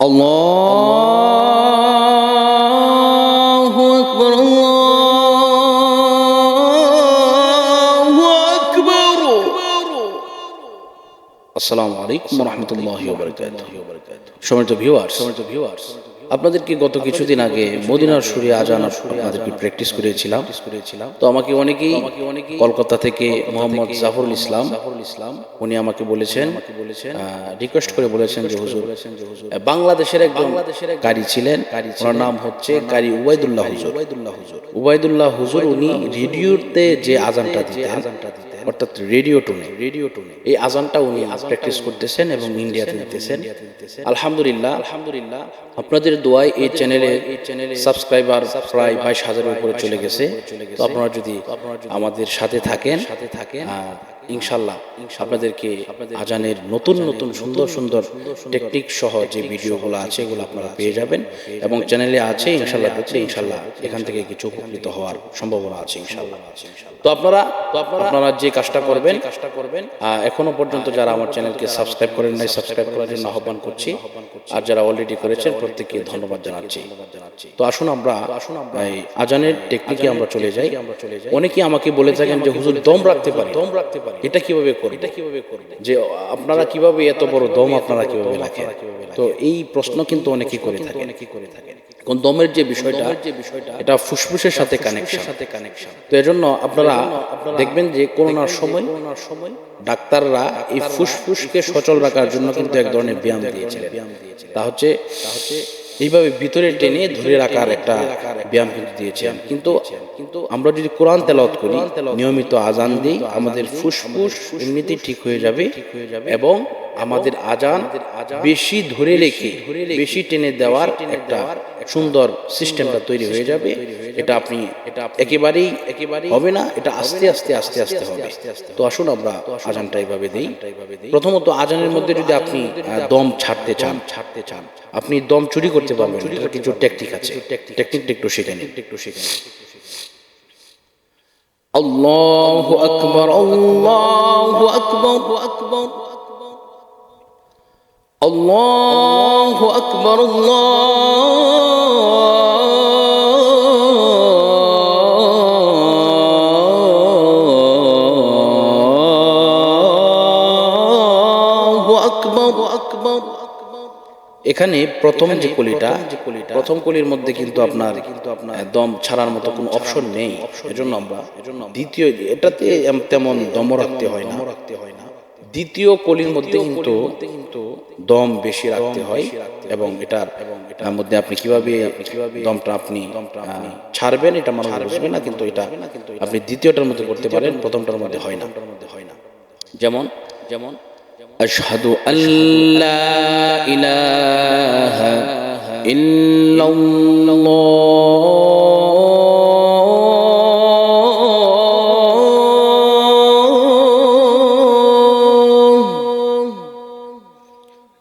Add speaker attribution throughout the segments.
Speaker 1: الله أكبر الله أكبر আসসালামু আলাইকুম রহমতুল্লাহ সম্মানিত ভিউয়ার্স সম্মানিত ভিউয়ার্স আপনাদেরকে গত কিছুদিন আগে মদিনার সুরে আজান আপনাদেরকে প্র্যাকটিস করেছিলাম। তো আমাকে অনেকেই কলকাতা থেকে মোহাম্মদ জাফরুল ইসলাম ইসলাম উনি আমাকে বলেছেন রিকোয়েস্ট করে বলেছেন যে হুজুর বাংলাদেশের এক বাংলাদেশের এক গাড়ি ছিলেন ওনার নাম হচ্ছে কারি উবাইদুল্লাহ হুজুর। উবাইদুল্লাহ হুজুর। উবাইদুল্লাহ হুজুর উনি রেডিওতে যে আজানটা দিতেন আজানটা দিতেন। অর্থাৎ রেডিও টোনে। রেডিও টোনে। এই আজানটা উনি প্র্যাকটিস করতেছেন এবং ইন্ডিয়াতে নিতেছেন আলহামদুলিল্লাহ। আলহামদুলিল্লাহ। আপনাদের দোয়ায় এই চ্যানেলে এই চ্যানেলে সাবস্ক্রাইবার প্রায় বাইশ হাজারের উপরে চলে গেছে। তো আপনারা যদি আমাদের সাথে থাকেন সাথে থাকেন ইনশাল্লাহ আপনাদেরকে আজানের নতুন নতুন সুন্দর সুন্দর টেকনিক সহ যে ভিডিওগুলো আছে এগুলো আপনারা পেয়ে যাবেন এবং চ্যানেলে আছে ইনশাল্লাহ দেখলে ইনশাল্লাহ এখান থেকে কিছু উপকৃত হওয়ার সম্ভাবনা আছে ইনশাল্লাহ তো আপনারা আপনারা যে কাজটা করবেন কাজটা করবেন এখনও পর্যন্ত যারা আমার চ্যানেলকে সাবস্ক্রাইব করেন নাই সাবস্ক্রাইব করার জন্য আহ্বান করছি। আর যারা অলরেডি করেছেন প্রত্যেককে ধন্যবাদ জানাচ্ছি। তো আসুন আমরা আসুন আমরা এই আজানের টেকনিকে আমরা চলে যাই। আমরা চলে যাই। অনেকে আমাকে বলে থাকেন যে হুজুর দম রাখতে পারে। দম রাখতে পারে এটা কীভাবে করে এটা কীভাবে করে যে আপনারা কীভাবে এত বড় দম আপনারা কীভাবে রাখেন? তো এই প্রশ্ন কিন্তু অনেকেই করে থাকে অনেকেই করে থাকেন। কোন দমের যে বিষয়টা যে বিষয়টা এটা ফুসফুসের সাথে কানেকশন সাথে কানেকশন তো এজন্য আপনারা দেখবেন যে করোনার সময় করোনার সময় ডাক্তাররা এই ফুসফুসকে সচল রাখার জন্য কিন্তু এক ধরনের ব্যায়াম দিয়েছিলেন। তা হচ্ছে তা হচ্ছে এইভাবে ভিতরে টেনে ধরে রাখার একটা ব্যায়াম কিন্তু দিয়েছেন। কিন্তু কিন্তু আমরা যদি কোরআন তেলাওয়াত করি নিয়মিত আজান দিই আমাদের ফুসফুস এমনিতেই ঠিক হয়ে যাবে এবং আমাদের আজান বেশি ধরে রেখে বেশি টেনে দেওয়ার একটা সুন্দর সিস্টেমটা তৈরি হয়ে যাবে এটা আপনি এটা একেবারেই একেবারেই হবে না এটা আস্তে আস্তে আস্তে আস্তে হবে তো আসুন আমরা আজানটা এইভাবে দিই প্রথমত আজানের মধ্যে যদি আপনি আহ, দম ছাড়তে চান ছাড়তে চান আপনি দম চুরি করতে পারবেন এটার কিছু টেকনিক আছে টেকনিকটা একটু শিখে নিন একটু শিখে নিন الله أكبر الله أكبر أكبر الله أكبر الله أكبر أكبر এখানে প্রথম যে কলিটা প্রথম কলির মধ্যে কিন্তু আপনার কিন্তু আপনার দম ছাড়ার মতো কোনো অপশন নেই এজন্য আমরা এজন্য দ্বিতীয় এটাতে এম- তেমন দম রাখতে হয় না রাখতে হয় না দ্বিতীয় কলির মধ্যে কিন্তু দম বেশি রাখতে হয় এবং এটার মধ্যে আপনি কীভাবে দমটা আপনি ছাড়বেন এটা মানুষ বুঝবে না কিন্তু এটা আপনি দ্বিতীয়টার মধ্যে করতে পারেন প্রথমটার মধ্যে হয় না। যেমন যেমন আশহাদু আল্লাহ ইলাহা ইল্লাল্লাহ।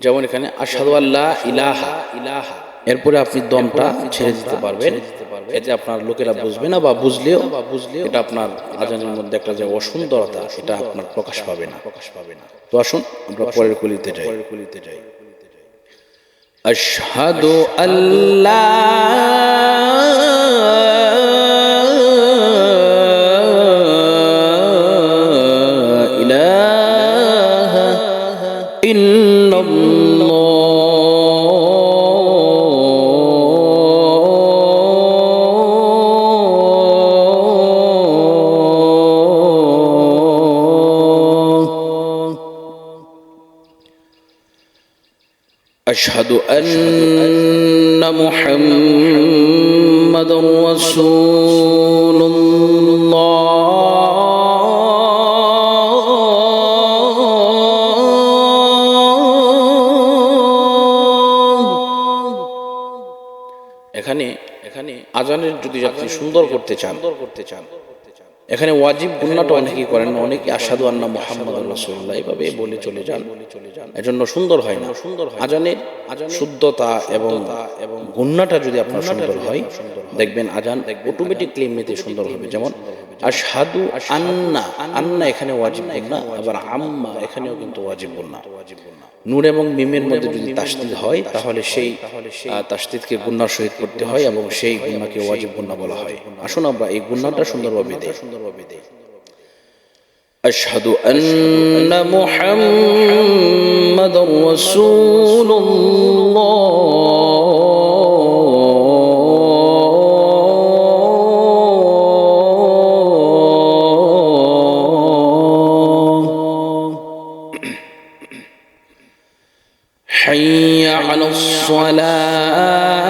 Speaker 1: যেমন এখানে আসাদু আল্লাহ ইলাহা ইলাহা। এরপরে আপনি দমটা ছেড়ে দিতে পারবেন। এতে আপনার লোকেরা বুঝবে না বা বুঝলেও বা বুঝলেও এটা আপনার আজানের মধ্যে একটা যে অসুন্দরতা সেটা আপনার প্রকাশ পাবে না। প্রকাশ পাবে না। তো আসুন আমরা পরের কুলিতে যাই। পরের কুলিতে যাই। আশহাদু আল্লাহ ইলাহা أشهد أن محمد رسول الله এখানে এখানে আজানের যদি আপনি সুন্দর করতে চান করতে চান এখানে ওয়াজিব গুন্নাটা অনেকেই করেন অনেকে আসাদু আন্না মোহাম্মদ রসুল্লাহ এইভাবে বলে চলে যান। এজন্য সুন্দর হয় না। সুন্দর আজানের শুদ্ধতা এবং এবং গুন্নাটা যদি আপনার সুন্দর হয়, দেখবেন আজান অটোমেটিকলি এমনিতে সুন্দর হবে। যেমন আশহাদু আন্না আন্না এখানে ওয়াজিব না আবার আম্মা এখানেও কিন্তু ওয়াজিব না নূর এবং মিমের মধ্যে যদি তাসদিদ হয় তাহলে সেই আহ, তাসদিদকে গুন্নার সহিত করতে হয় এবং সেই গুন্নাকে ওয়াজিব গুন্না বলা হয় আসুন আমরা এই গুন্নাটা সুন্দরভাবে দেই সুন্দরভাবে দেই أشهد أن محمد رسول الله حي على الصلاة.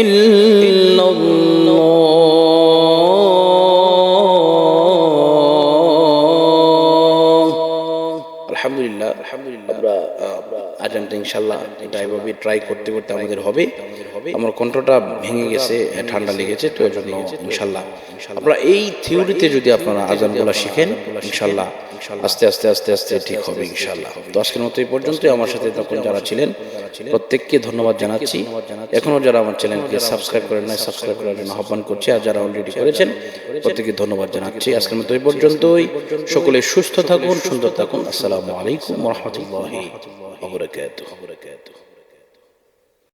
Speaker 1: إلا ইনশাল্লাহ এটা এভাবে ট্রাই করতে করতে আমাদের হবে। আমার কণ্ঠটা ভেঙে গেছে ঠান্ডা লেগেছে, তো এর জন্য ইনশাল্লাহ। আপনারা এই থিওরিতে যদি আপনারা আজানগুলো শিখেন, ইনশাল্লাহ আস্তে আস্তে আস্তে আস্তে ঠিক হবে ইনশাল্লাহ। তো আজকের মতো এই পর্যন্তই। আমার সাথে তখন যারা ছিলেন, প্রত্যেককে ধন্যবাদ জানাচ্ছি। এখনও যারা আমার চ্যানেলকে সাবস্ক্রাইব করেন নাই সাবস্ক্রাইব করার জন্য আহ্বান করছি। আর যারা অলরেডি করেছেন, প্রত্যেককে ধন্যবাদ জানাচ্ছি। আজকের মতো এই পর্যন্তই। সকলে সুস্থ থাকুন, সুন্দর থাকুন। আসসালামু আলাইকুম রহমতুল্লাহি। وبركاته